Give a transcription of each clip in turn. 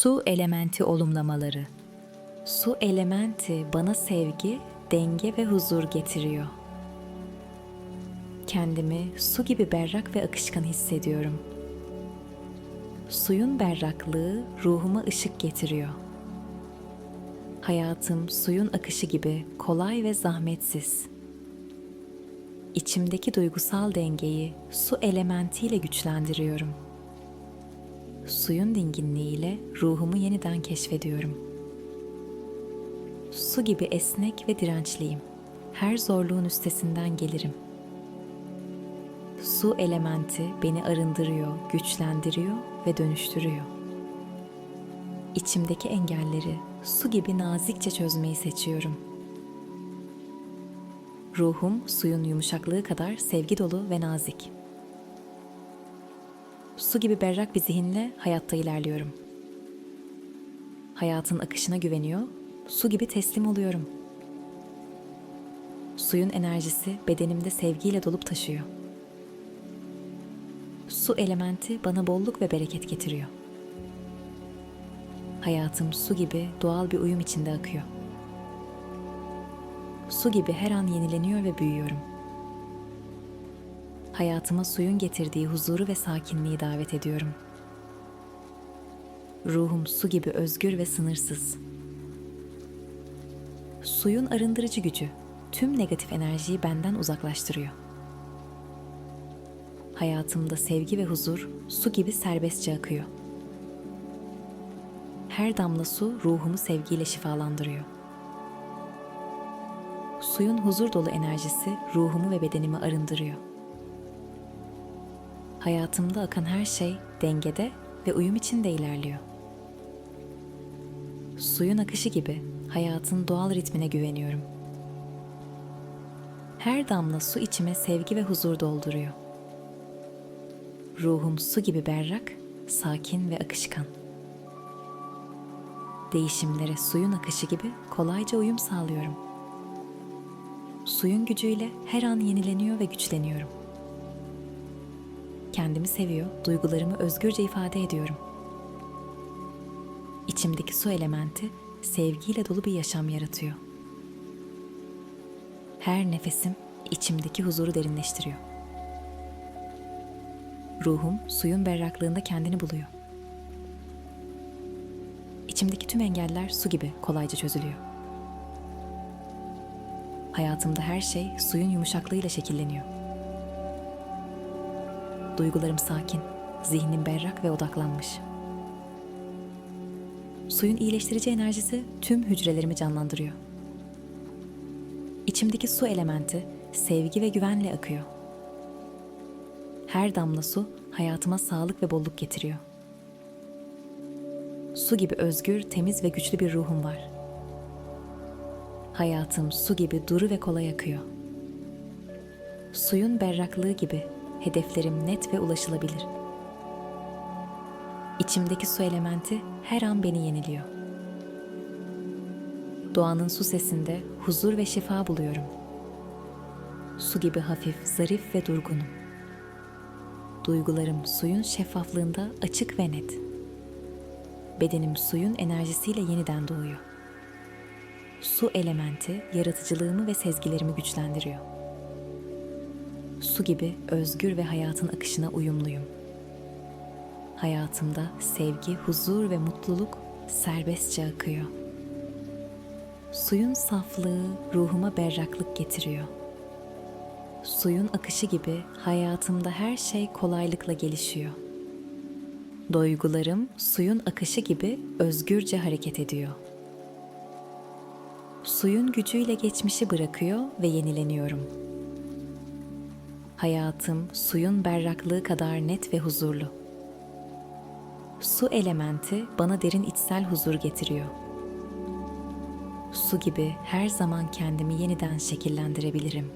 Su elementi olumlamaları. Su elementi bana sevgi, denge ve huzur getiriyor. Kendimi su gibi berrak ve akışkan hissediyorum. Suyun berraklığı ruhuma ışık getiriyor. Hayatım suyun akışı gibi kolay ve zahmetsiz. İçimdeki duygusal dengeyi su elementiyle güçlendiriyorum. Suyun dinginliğiyle ruhumu yeniden keşfediyorum. Su gibi esnek ve dirençliyim. Her zorluğun üstesinden gelirim. Su elementi beni arındırıyor, güçlendiriyor ve dönüştürüyor. İçimdeki engelleri su gibi nazikçe çözmeyi seçiyorum. Ruhum suyun yumuşaklığı kadar sevgi dolu ve nazik. Su gibi berrak bir zihinle hayatta ilerliyorum. Hayatın akışına güveniyor, su gibi teslim oluyorum. Suyun enerjisi bedenimde sevgiyle dolup taşıyor. Su elementi bana bolluk ve bereket getiriyor. Hayatım su gibi doğal bir uyum içinde akıyor. Su gibi her an yenileniyor ve büyüyorum. Hayatıma suyun getirdiği huzuru ve sakinliği davet ediyorum. Ruhum su gibi özgür ve sınırsız. Suyun arındırıcı gücü tüm negatif enerjiyi benden uzaklaştırıyor. Hayatımda sevgi ve huzur su gibi serbestçe akıyor. Her damla su ruhumu sevgiyle şifalandırıyor. Suyun huzur dolu enerjisi ruhumu ve bedenimi arındırıyor. Hayatımda akan her şey dengede ve uyum içinde ilerliyor. Suyun akışı gibi hayatın doğal ritmine güveniyorum. Her damla su içime sevgi ve huzur dolduruyor. Ruhum su gibi berrak, sakin ve akışkan. Değişimlere suyun akışı gibi kolayca uyum sağlıyorum. Suyun gücüyle her an yenileniyor ve güçleniyorum. Kendimi seviyor, duygularımı özgürce ifade ediyorum. İçimdeki su elementi sevgiyle dolu bir yaşam yaratıyor. Her nefesim içimdeki huzuru derinleştiriyor. Ruhum suyun berraklığında kendini buluyor. İçimdeki tüm engeller su gibi kolayca çözülüyor. Hayatımda her şey suyun yumuşaklığıyla şekilleniyor. Duygularım sakin, zihnim berrak ve odaklanmış. Suyun iyileştirici enerjisi tüm hücrelerimi canlandırıyor. İçimdeki su elementi sevgi ve güvenle akıyor. Her damla su hayatıma sağlık ve bolluk getiriyor. Su gibi özgür, temiz ve güçlü bir ruhum var. Hayatım su gibi duru ve kolay akıyor. Suyun berraklığı gibi hedeflerim net ve ulaşılabilir. İçimdeki su elementi her an beni yeniliyor. Doğanın su sesinde huzur ve şifa buluyorum. Su gibi hafif, zarif ve durgunum. Duygularım suyun şeffaflığında açık ve net. Bedenim suyun enerjisiyle yeniden doğuyor. Su elementi yaratıcılığımı ve sezgilerimi güçlendiriyor. Su gibi özgür ve hayatın akışına uyumluyum. Hayatımda sevgi, huzur ve mutluluk serbestçe akıyor. Suyun saflığı ruhuma berraklık getiriyor. Suyun akışı gibi hayatımda her şey kolaylıkla gelişiyor. Duygularım suyun akışı gibi özgürce hareket ediyor. Suyun gücüyle geçmişi bırakıyor ve yenileniyorum. Hayatım suyun berraklığı kadar net ve huzurlu. Su elementi bana derin içsel huzur getiriyor. Su gibi her zaman kendimi yeniden şekillendirebilirim.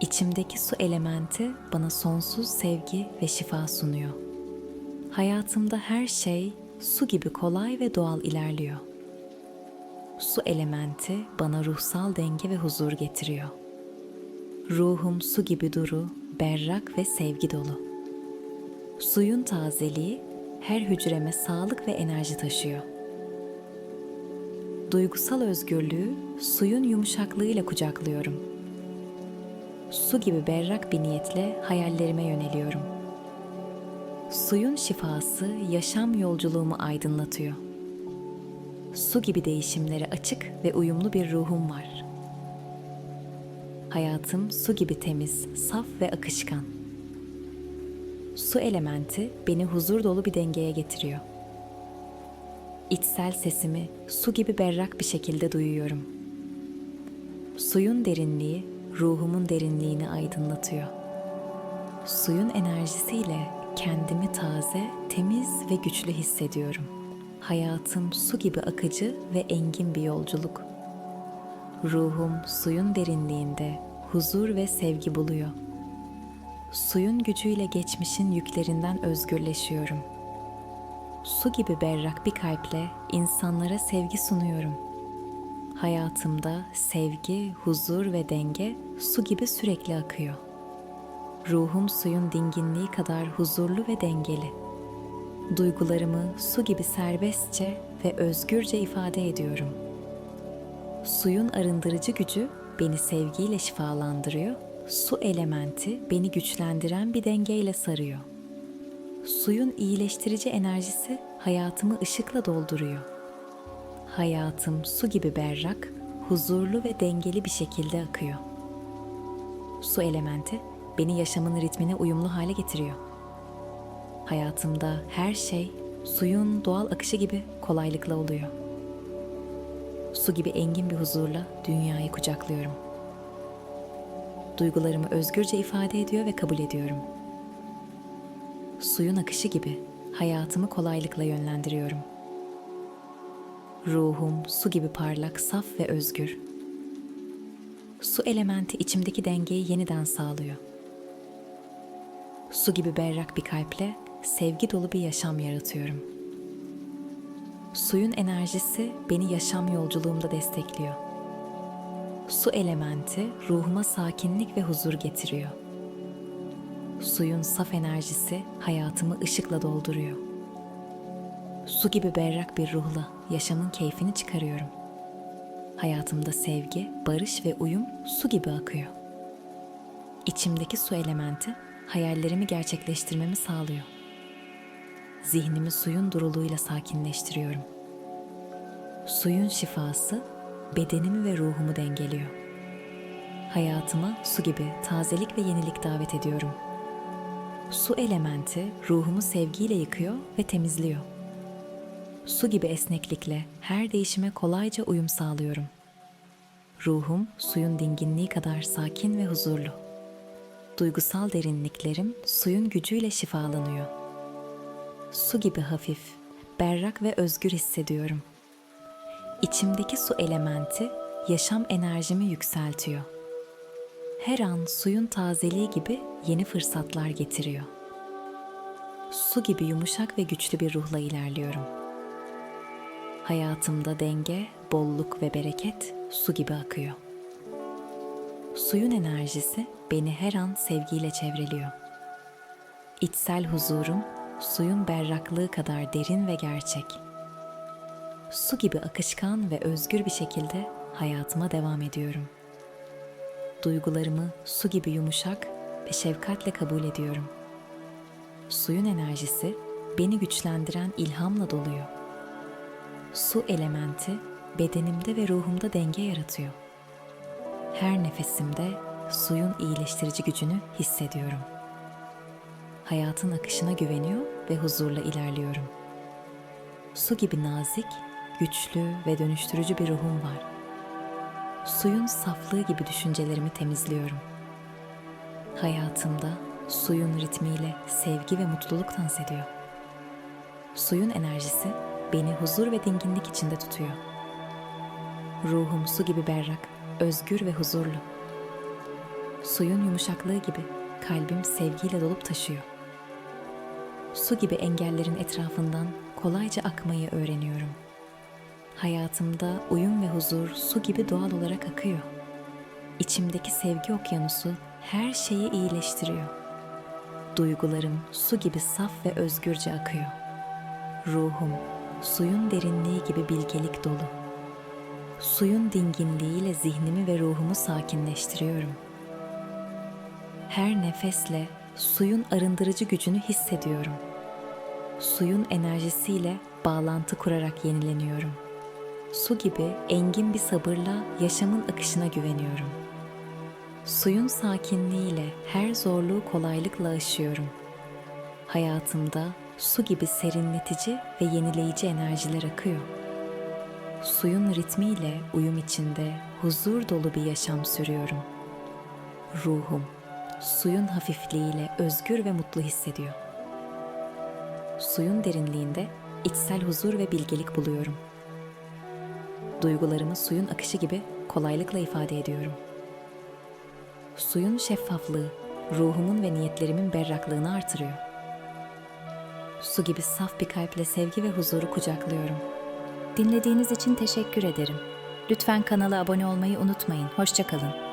İçimdeki su elementi bana sonsuz sevgi ve şifa sunuyor. Hayatımda her şey su gibi kolay ve doğal ilerliyor. Su elementi bana ruhsal denge ve huzur getiriyor. Ruhum su gibi duru, berrak ve sevgi dolu. Suyun tazeliği her hücreme sağlık ve enerji taşıyor. Duygusal özgürlüğü suyun yumuşaklığıyla kucaklıyorum. Su gibi berrak bir niyetle hayallerime yöneliyorum. Suyun şifası yaşam yolculuğumu aydınlatıyor. Su gibi değişimlere açık ve uyumlu bir ruhum var. Hayatım su gibi temiz, saf ve akışkan. Su elementi beni huzur dolu bir dengeye getiriyor. İçsel sesimi su gibi berrak bir şekilde duyuyorum. Suyun derinliği ruhumun derinliğini aydınlatıyor. Suyun enerjisiyle kendimi taze, temiz ve güçlü hissediyorum. Hayatım su gibi akıcı ve engin bir yolculuk. Ruhum suyun derinliğinde huzur ve sevgi buluyor. Suyun gücüyle geçmişin yüklerinden özgürleşiyorum. Su gibi berrak bir kalple insanlara sevgi sunuyorum. Hayatımda sevgi, huzur ve denge su gibi sürekli akıyor. Ruhum suyun dinginliği kadar huzurlu ve dengeli. Duygularımı su gibi serbestçe ve özgürce ifade ediyorum. Suyun arındırıcı gücü beni sevgiyle şifalandırıyor. Su elementi beni güçlendiren bir dengeyle sarıyor. Suyun iyileştirici enerjisi hayatımı ışıkla dolduruyor. Hayatım su gibi berrak, huzurlu ve dengeli bir şekilde akıyor. Su elementi beni yaşamın ritmine uyumlu hale getiriyor. Hayatımda her şey suyun doğal akışı gibi kolaylıkla oluyor. Su gibi engin bir huzurla dünyayı kucaklıyorum. Duygularımı özgürce ifade ediyor ve kabul ediyorum. Suyun akışı gibi hayatımı kolaylıkla yönlendiriyorum. Ruhum su gibi parlak, saf ve özgür. Su elementi içimdeki dengeyi yeniden sağlıyor. Su gibi berrak bir kalple sevgi dolu bir yaşam yaratıyorum. Suyun enerjisi beni yaşam yolculuğumda destekliyor. Su elementi ruhuma sakinlik ve huzur getiriyor. Suyun saf enerjisi hayatımı ışıkla dolduruyor. Su gibi berrak bir ruhla yaşamın keyfini çıkarıyorum. Hayatımda sevgi, barış ve uyum su gibi akıyor. İçimdeki su elementi hayallerimi gerçekleştirmemi sağlıyor. Zihnimi suyun duruluğuyla sakinleştiriyorum. Suyun şifası bedenimi ve ruhumu dengeliyor. Hayatıma su gibi tazelik ve yenilik davet ediyorum. Su elementi ruhumu sevgiyle yıkıyor ve temizliyor. Su gibi esneklikle her değişime kolayca uyum sağlıyorum. Ruhum suyun dinginliği kadar sakin ve huzurlu. Duygusal derinliklerim suyun gücüyle şifalanıyor. Su gibi hafif, berrak ve özgür hissediyorum. İçimdeki su elementi yaşam enerjimi yükseltiyor. Her an suyun tazeliği gibi yeni fırsatlar getiriyor. Su gibi yumuşak ve güçlü bir ruhla ilerliyorum.'' Hayatımda denge, bolluk ve bereket su gibi akıyor. Suyun enerjisi beni her an sevgiyle çevreliyor. İçsel huzurum suyun berraklığı kadar derin ve gerçek. Su gibi akışkan ve özgür bir şekilde hayatıma devam ediyorum. Duygularımı su gibi yumuşak ve şefkatle kabul ediyorum. Suyun enerjisi beni güçlendiren ilhamla doluyor su elementi bedenimde ve ruhumda denge yaratıyor. Her nefesimde suyun iyileştirici gücünü hissediyorum. Hayatın akışına güveniyor ve huzurla ilerliyorum. Su gibi nazik, güçlü ve dönüştürücü bir ruhum var. Suyun saflığı gibi düşüncelerimi temizliyorum. Hayatımda suyun ritmiyle sevgi ve mutluluk dans ediyor. Suyun enerjisi beni huzur ve dinginlik içinde tutuyor. Ruhum su gibi berrak, özgür ve huzurlu. Suyun yumuşaklığı gibi kalbim sevgiyle dolup taşıyor. Su gibi engellerin etrafından kolayca akmayı öğreniyorum. Hayatımda uyum ve huzur su gibi doğal olarak akıyor. İçimdeki sevgi okyanusu her şeyi iyileştiriyor. Duygularım su gibi saf ve özgürce akıyor Ruhum, suyun derinliği gibi bilgelik dolu. Suyun dinginliğiyle zihnimi ve ruhumu sakinleştiriyorum. Her nefesle suyun arındırıcı gücünü hissediyorum. Suyun enerjisiyle bağlantı kurarak yenileniyorum. Su gibi engin bir sabırla yaşamın akışına güveniyorum. Suyun sakinliğiyle her zorluğu kolaylıkla aşıyorum. Hayatımda su gibi serinletici ve yenileyici enerjiler akıyor. Suyun ritmiyle uyum içinde huzur dolu bir yaşam sürüyorum. Ruhum suyun hafifliğiyle özgür ve mutlu hissediyor. Suyun derinliğinde içsel huzur ve bilgelik buluyorum. Duygularımı suyun akışı gibi kolaylıkla ifade ediyorum. Suyun şeffaflığı ruhumun ve niyetlerimin berraklığını artırıyor. Su gibi saf bir kalple sevgi ve huzuru kucaklıyorum. Dinlediğiniz için teşekkür ederim. Lütfen kanala abone olmayı unutmayın. Hoşçakalın.